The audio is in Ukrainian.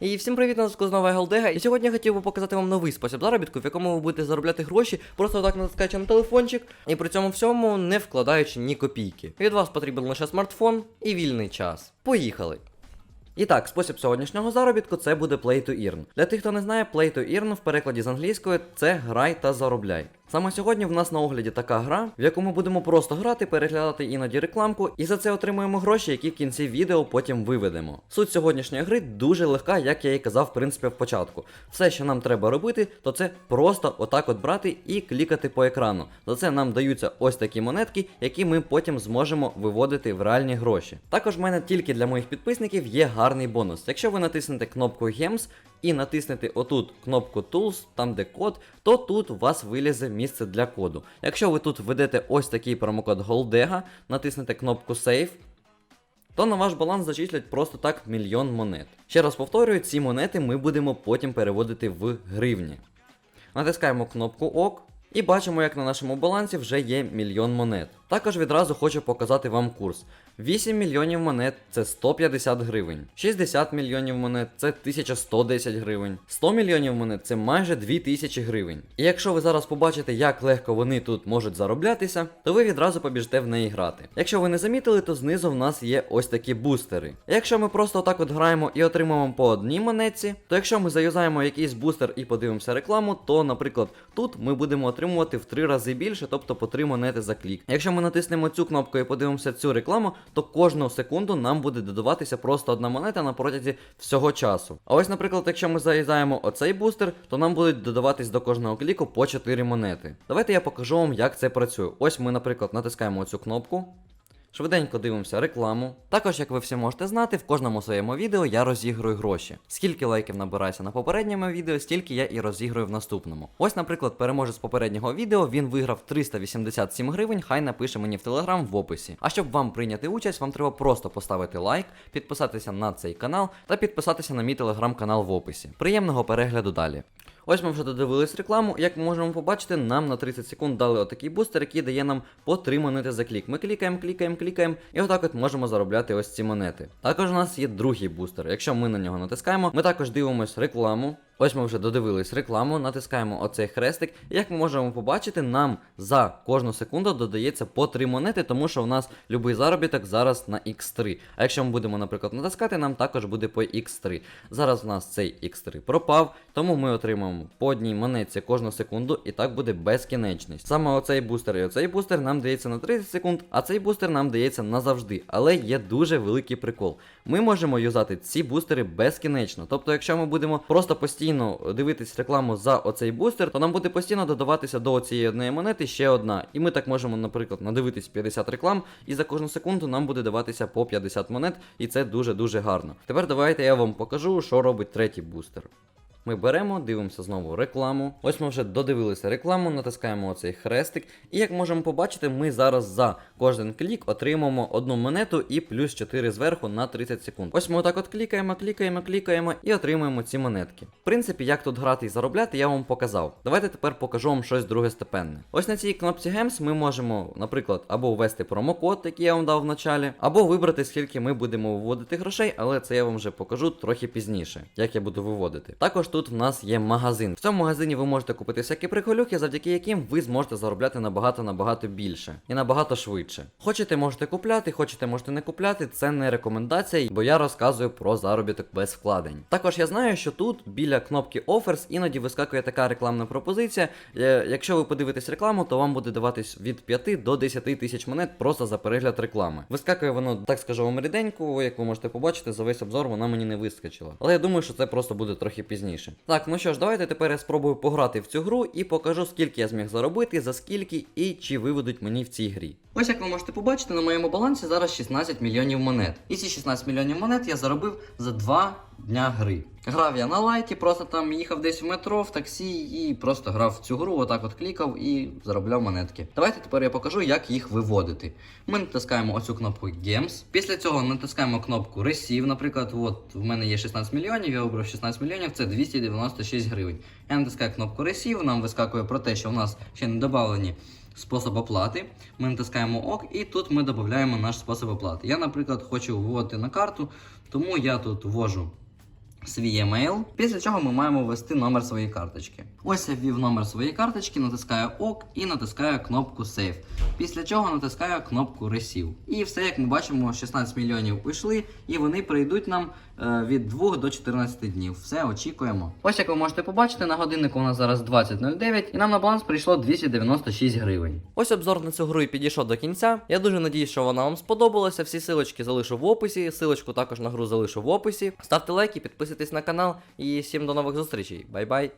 І всім привіт, на зв'язку знову Голдега. І сьогодні я хотів би показати вам новий спосіб заробітку, в якому ви будете заробляти гроші, просто так натискаючи на телефончик, і при цьому всьому не вкладаючи ні копійки. Від вас потрібен лише смартфон і вільний час. Поїхали! І так, спосіб сьогоднішнього заробітку це буде Play to Earn. Для тих, хто не знає, Play to Earn в перекладі з англійської це грай та заробляй. Саме сьогодні в нас на огляді така гра, в яку ми будемо просто грати, переглядати іноді рекламку, і за це отримуємо гроші, які в кінці відео потім виведемо. Суть сьогоднішньої гри дуже легка, як я і казав, в принципі, в початку. Все, що нам треба робити, то це просто отак от брати і клікати по екрану. За це нам даються ось такі монетки, які ми потім зможемо виводити в реальні гроші. Також в мене тільки для моїх підписників є гарний бонус. Якщо ви натиснете кнопку Gems і натиснете отут кнопку Tools, там де код, то тут у вас вилізе місце для коду. Якщо ви тут введете ось такий промокод Голдега, натиснете кнопку Save, то на ваш баланс зачислять просто так мільйон монет. Ще раз повторюю, ці монети ми будемо потім переводити в гривні. Натискаємо кнопку ОК і бачимо, як на нашому балансі вже є мільйон монет. Також відразу хочу показати вам курс. 8 мільйонів монет це 150 гривень, 60 мільйонів монет це 1110 гривень, 100 мільйонів монет це майже 2000 гривень. І якщо ви зараз побачите, як легко вони тут можуть зароблятися, то ви відразу побіжте в неї грати. Якщо ви не замітили, то знизу в нас є ось такі бустери. Якщо ми просто отак от граємо і отримуємо по одній монетці, то якщо ми заюзаємо якийсь бустер і подивимося рекламу, то, наприклад, тут ми будемо отримувати в 3 рази більше, тобто по 3 монети за клік. Якщо ми натиснемо цю кнопку і подивимося цю рекламу, то кожну секунду нам буде додаватися просто одна монета на протязі всього часу. А ось, наприклад, якщо ми заїдаємо оцей бустер, то нам будуть додаватись до кожного кліку по 4 монети. Давайте я покажу вам, як це працює. Ось ми, наприклад, натискаємо цю кнопку. Швиденько дивимося рекламу. Також, як ви всі можете знати, в кожному своєму відео я розігрую гроші. Скільки лайків набирається на попередньому відео, стільки я і розіграю в наступному. Ось, наприклад, переможець попереднього відео він виграв 387 гривень, хай напише мені в телеграм в описі. А щоб вам прийняти участь, вам треба просто поставити лайк, підписатися на цей канал та підписатися на мій телеграм-канал в описі. Приємного перегляду далі. Ось ми вже додивились рекламу. Як ми можемо побачити, нам на 30 секунд дали отакий бустер, який дає нам по 3 монети за клік. Ми клікаємо, клікаємо, клікаємо, і отак от можемо заробляти ось ці монети. Також у нас є другий бустер. Якщо ми на нього натискаємо, ми також дивимось рекламу. Ось ми вже додивились рекламу, натискаємо оцей хрестик. Як ми можемо побачити, нам за кожну секунду додається по 3 монети, тому що у нас будь-який заробіток зараз на X3. А якщо ми будемо, наприклад, натискати, нам також буде по X3. Зараз у нас цей X3 пропав, тому ми отримаємо по одній монетці кожну секунду, і так буде безкінечність. Саме оцей бустер і оцей бустер нам дається на 30 секунд, а цей бустер нам дається назавжди. Але є дуже великий прикол. Ми можемо юзати ці бустери безкінечно. Тобто, якщо ми будемо просто постійно дивитись рекламу за оцей бустер, то нам буде постійно додаватися до цієї однієї монети ще одна. І ми так можемо, наприклад, надивитись 50 реклам, і за кожну секунду нам буде даватися по 50 монет, і це дуже-дуже гарно. Тепер давайте я вам покажу, що робить третій бустер. Ми беремо, дивимося знову рекламу. Ось ми вже додивилися рекламу, натискаємо оцей хрестик. І як можемо побачити, ми зараз за кожен клік отримаємо одну монету і плюс 4 зверху на 30 секунд. Ось ми отак от клікаємо, клікаємо, клікаємо і отримуємо ці монетки. В принципі, як тут грати і заробляти, я вам показав. Давайте тепер покажу вам щось другостепенне. Ось на цій кнопці Gems ми можемо, наприклад, або ввести промокод, який я вам дав в началі, або вибрати, скільки ми будемо виводити грошей, але це я вам вже покажу трохи пізніше, як я буду виводити. Також тут в нас є магазин. В цьому магазині ви можете купити всякі приколюхи, завдяки яким ви зможете заробляти набагато набагато більше і набагато швидше. Хочете, можете купляти, хочете, можете не купляти. Це не рекомендація, бо я розказую про заробіток без вкладень. Також я знаю, що тут біля кнопки Offers іноді вискакує така рекламна пропозиція. Е, Якщо ви подивитесь рекламу, то вам буде даватись від 5 до 10 тисяч монет просто за перегляд реклами. Вискакує воно, так скажу вам ріденько, як ви можете побачити, за весь обзор вона мені не вискочила. Але я думаю, що це просто буде трохи пізніше. Так, ну що ж, давайте тепер я спробую пограти в цю гру і покажу, скільки я зміг заробити, за скільки і чи виведуть мені в цій грі. Ось як ви можете побачити, на моєму балансі зараз 16 мільйонів монет. І ці 16 мільйонів монет я заробив за 2 дня гри. Грав я на лайті, просто там їхав десь в метро, в таксі і просто грав в цю гру, отак от клікав і заробляв монетки. Давайте тепер я покажу, як їх виводити. Ми натискаємо оцю кнопку Games. Після цього натискаємо кнопку Receive. Наприклад, от в мене є 16 мільйонів, я обрав 16 мільйонів, це 296 гривень. Я натискаю кнопку Receive, нам вискакує про те, що у нас ще не додавлені спосіб оплати. Ми натискаємо ОК, і тут ми додаємо наш спосіб оплати. Я, наприклад, хочу виводити на карту, тому я тут ввожу свій емейл, після чого ми маємо ввести номер своєї карточки. Ось я ввів номер своєї карточки, натискаю ОК і натискаю кнопку Save. Після чого натискаю кнопку Receive. І все, як ми бачимо, 16 мільйонів уйшли, і вони прийдуть нам е, від 2 до 14 днів. Все, очікуємо. Ось як ви можете побачити, на годиннику у нас зараз 20.09, і нам на баланс прийшло 296 гривень. Ось обзор на цю гру і підійшов до кінця. Я дуже надіюсь, що вона вам сподобалася. Всі силочки залишу в описі. Силочку також на гру залишу в описі. Ставте лайки, підписуйтесь на канал і всім до нових зустрічей. Бай-бай!